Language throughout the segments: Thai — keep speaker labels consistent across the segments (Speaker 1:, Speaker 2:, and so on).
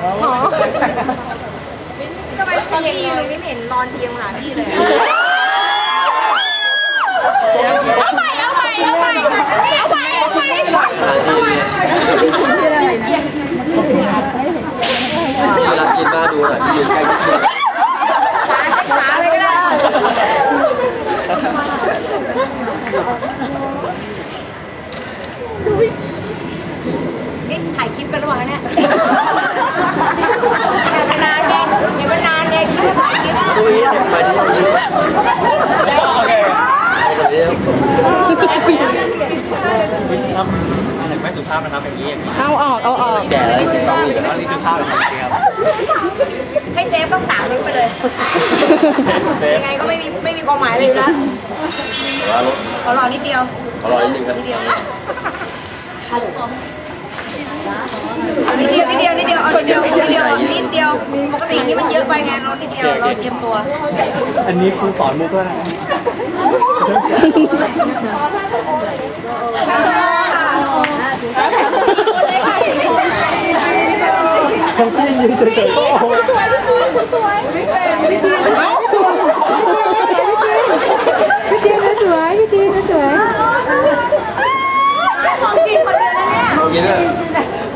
Speaker 1: เขาอ๋อทำไมตอนพี่ยืนไม่เห็นนอนเตียงหาพี่เลย
Speaker 2: เอาไปเอาไปเอาไปเอาไปเอาไปเอาไป
Speaker 3: เวลากินมาดูหน่อยยืนใกล้ชิด
Speaker 1: ขาขาเลยก็ได้นี่ถ่ายคลิปกันหรือเปล่าเนี่ย
Speaker 4: ภาพนะครับอย่างนี้อย่างนี้
Speaker 2: เอาออกเอาออก
Speaker 3: แก่แล้วต้องมี
Speaker 4: แต่ว่านี่สุภาพนะครับจริงครับ
Speaker 1: ให้เซฟต้องสามนิ้วไปเลย ยังไงก็ไม่มีไม่มีความหมายเลยนะ
Speaker 3: แต่ว่ารถ
Speaker 1: ขอรอนิดเดียว
Speaker 3: ขอรอนิดนึงครับ
Speaker 1: นิดเดียวนิดเดียวนิดเดียวนิดเดียวเอานิดเดียวนิดเดียวนิดเดียวปกตินี่มันเยอะไปไงเรานิดเดียวเราเจียมตัว
Speaker 4: อันนี้ครูสอนมุกแล้ วนะผมจริงยืนเฉยๆก็โอ้โห
Speaker 2: พี่จีนสวยพี่จีนสวย
Speaker 1: ของจริงคนเดียวนะเนี่ย
Speaker 3: เอากินด้วย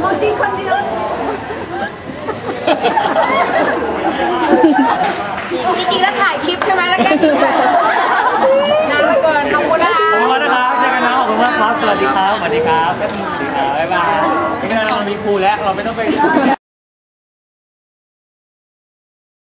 Speaker 1: ของจริงคนเดียวจริงๆแล้วถ่ายคลิปใช่ไหมแล้วแกล้งกินนานเหลือเกินขอบคุณนะคะ
Speaker 4: ขอบคุณนะครับเจอกันนะขอบคุณมากครับสวัสดีครับสวัสดีครับสวัสดีครับบ๊ายบายไม่เป็นไรเรามีครูแล้วเราไม่ต้องไป